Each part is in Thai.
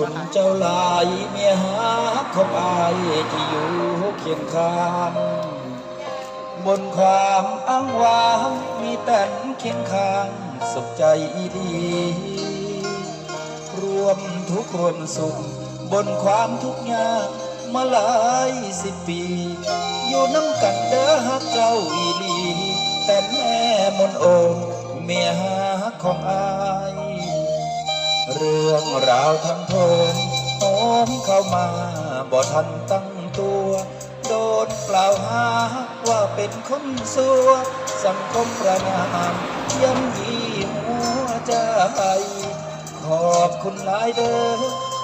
คุณเจ้าลายเมียฮักของอที่อยู่เคียงข้างบนความอ้างว้างมีแต่นเคียงข้างสุขใจดี รวมทุกข์รวมสุข บนความทุกข์ยากมาหลายสิบปี อยู่น้ำกันเด้อฮักเจ้าอีลี แต่แม่มนโอมเมียฮักของอาย เรื่องราวทั้งโทนโน้มเข้ามาบ่ทันตั้งตัว โดนกล่าวหาว่าเป็นคนสัว สังคมประนามย่ำยีหัวใจ ขอบคุณหลายเด้อ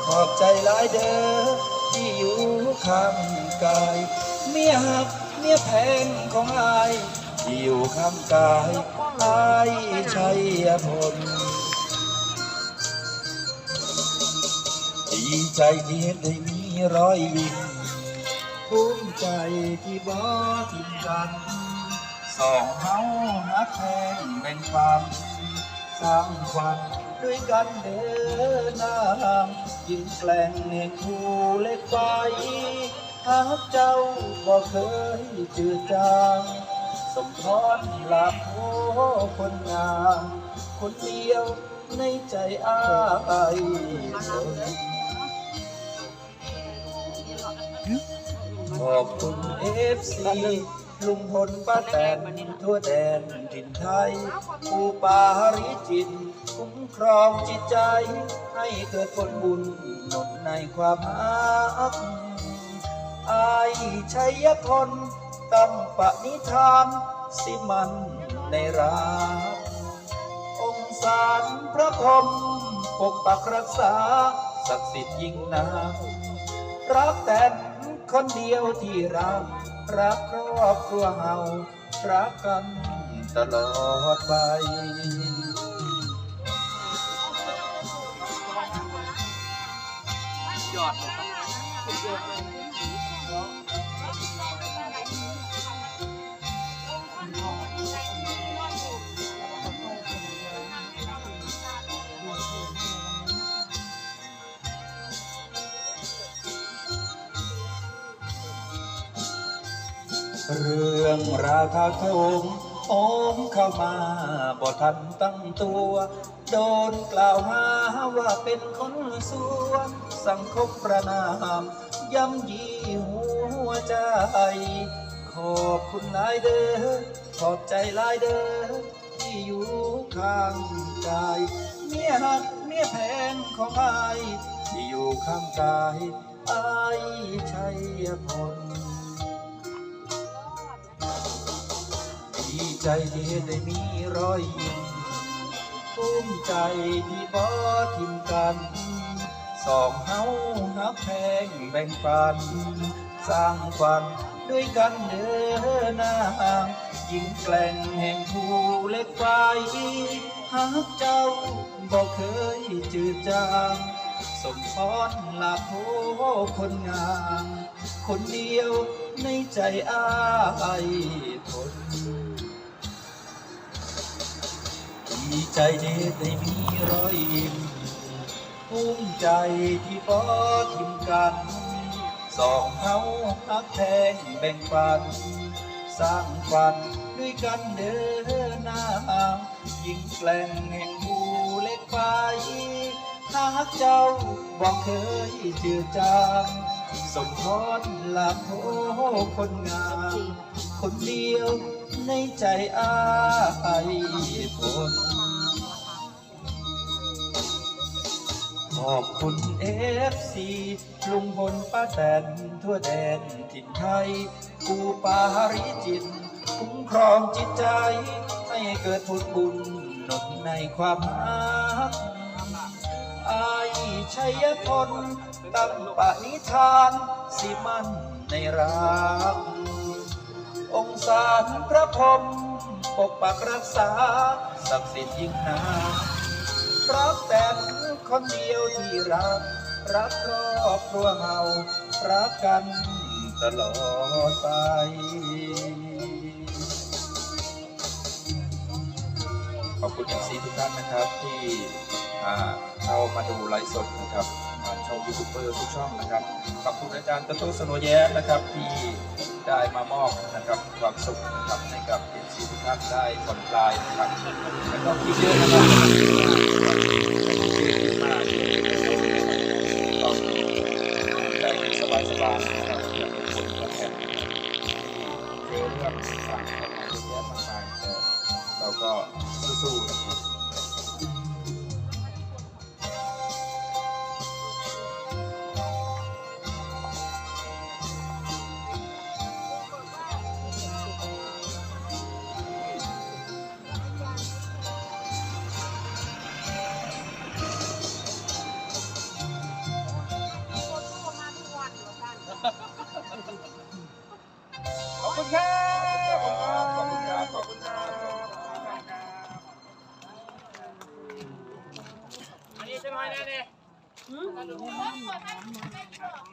ขอบใจหลายเด้อ ที่อยู่ข้างกาย เมียหักเมียแพงของอายที่อยู่ข้างกายอายชัยพล ดีใจที่ได้มีรอยยิ้มภูมิใจที่บ่ทิ้งกันสองเฮานักแข่งแบ่งปันสร้างขวัญด้วยกันเดินนางยิ่งแกล้งในคูเล็กไปหากเจ้าบ่เคยจืดจางสมพรหลับโอ้คนงามคนเดียวในใจอ้าย อบคุณเอฟซีลุงพลป้าแตนทั่วแดนถิ่นไทยปูปาริจิตคุ้มครองจิตใจ ให้เกิดผลบุญหนุนในความรักอายชัยพลตั้งปณิธานสิมันในรักองค์สารพระพรมปกปักรักษาศักดิ์สิทธิ์ยิ่งนักรักแต่ คนเดียวที่รัก รักครอบครัวเฮารักกันตลอดไปยอดเลยครับ เรื่องราคาโคงโอมเข้ามาบ่ทันตั้งตัว โดนกล่าวหาว่าเป็นคนสัวสังคมประนามย่ำยีหัวใจ ขอบคุณหลายเด้อขอบใจหลายเด้อที่อยู่ข้างกายเมียหักเมียแพงของไอที่อยู่ข้างกายไอชัยพล ใจที่ได้มีรอยยิ้มภูมิใจที่บ่ทิมกัน สองเฮาหักแพงแบ่งปัน สร้างฝันด้วยกันเดินนางยิ่งแกล้งแห่งภูเล็กไฟหากเจ้าบ่เคยจืดจางสมพรลาโพคนงาม คนเดียวในใจอายคน ดีใจที่ได้มีรอยยิ้มภูมิใจที่พอทิมกัน สองเฮาฮักแทงแบ่งปัน สร้างฝันด้วยกันเดินหน้า ยิ่งแกล้งแห่งภูเล็กไฟหากเจ้าบอกเคยจืดจางสมพรลาโพคนงาม คนเดียวในใจอายคน ขอบคุณเอฟซีลุงพลป้าแตนทั่วแดนถิ่นไทยกูปาริจิตคุ้มครองจิตใจ ให้เกิดผลบุญหนุนในความรักอายชัยพลตั้งปณิธานสิมันในรัก องค์สาพระพรมปกปักรักษาศักดิ์สิทธิ์ยิ่งนา รักแต่คนเดียวที่รัก รักครอบครัวเฮารักกันตลอดไปขอบคุณเอฟซีทุกท่านนะครับที่อ่าเข้ามาดูไลฟ์สดนะครับผ่านช่องยูทูบเบอร์ทุกช่องนะครับขอบคุณอาจารย์ตะโต้สโนแย้นะครับที่ได้มามอบนะครับความสุขนะครับให้กับเอฟซีทุกท่านได้ผ่อนคลายนะครับแล้วก็คิดเยอะนะครับ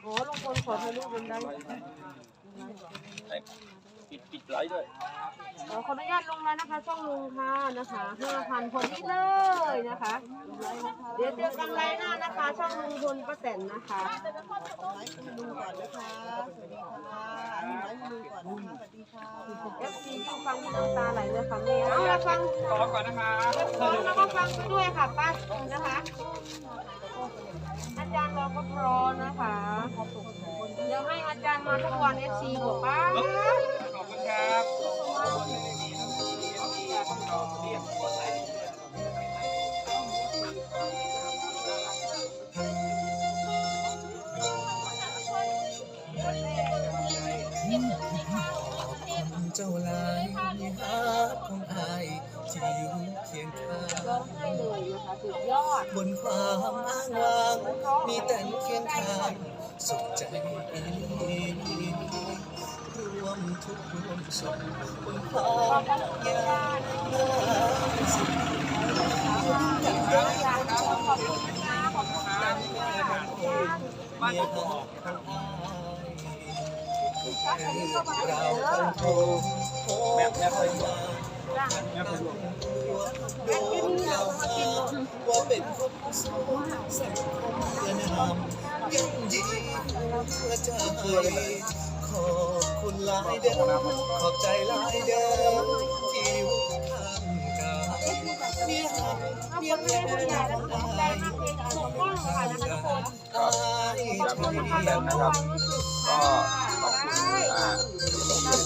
โอ้ลุงพลขอถ่ายรูปเป็นได้ปิดปิดไลฟ์ด้วยขออนุญาตลงแล้วนะคะช่องลุงค่ะนะคะห้าพันคนนี้เลยนะคะ เดี๋ยวเจอกันไลน์หน้านะคะ ช่องลุงพลป้าแตนนะคะดูก่อนนะคะสวัสดีค่ะไลฟ์ดูก่อนนะคะ ส วัสดีค่ะเอฟซีที่ฟังที่น้ำตาไหลเลยค่ะแม่เอาละฟังขอก่อนนะคะฟังแล้วก็ฟังไปด้วยค่ะป้านะคะ อาจารย์เราก็พร้อมนะคะเดี๋ยวให้อาจารย์มาทุกวันเอฟซีบอกป้าขอบคุณครับ เจ้าลายฮักของอายที่อยู่เคียงข้างร้องไห้เลยนะคะสุดยอดบนความอ้างว้างมีแต่เคียงข้างสุขใจเองรวมทุกข์รวมสุขบนความยากสุดอยากขอบคุณนะคะขอบคุณค่ะเมียของอาย เราต้องโทรโทรเข้ามาโดนเราว่าเป็นคนสู้สังคมเพื่อนำยังดีเพื่อใจขอบคุณหลายเด้อขอบใจหลายเด้อที่อยู่ข้างกายเมียหักเมียแพ้ของอายถูกต้องค่ะนะคะทุกคนอายขอบใจคุณนะคะเย็น้องนะระครับวังรู้สึกค่ะ ขอบคุณได้อ่า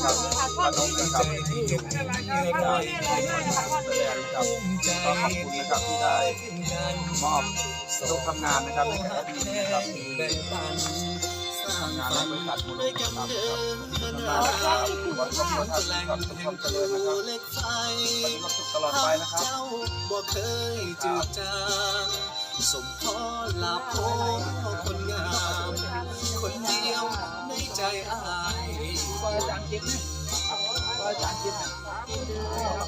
ค่ะขอบคุณขค่ะนมนะครับที่เห็นเมื่อขอบไรแม่เลยนะคะขอบคุณแสดงครับภูมิใจก็ขอบคุณนะครับที่ได้ขึ้นกันมอบทุกทำงานนะครับให้กับแอดมินนะครับแบ่งปันสร้างงานฝัและนบริษัทมูลนิธิกันครับเดินทำงาน้านและบริษัทวันนี้ก็ทุกแหคนล่งครับทุกคนเจริญนะครับแห่งภูเหล็กไฟวันนี้ก็สุขตลอดไปนะครับเจ้าบ่เคยจืดจางสมพรลาโพคนงามคนดี ใจอายอจารย์จิ๊บนะอาจารย์จิ๊บนะ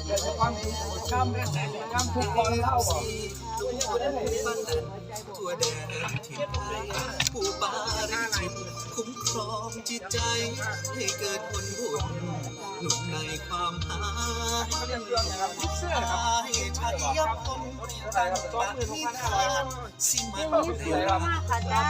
เดี๋ยวจะความทุกข์ข้ามแม่ไหนข้ามทุกข์ความเล่าบอกลุงคนบ้านนั้นทั่วแดนถิ่นไทยผู้บาริจิตคุ้มครองจิตใจให้เกิดผลบุญหนุนในความหาเขาเรียนเรื่องนะครับเสื้อนะครับให้ชัยยพลตั้งปณิธานสิมันเรื่องนี้สวยมากค่ะจ้า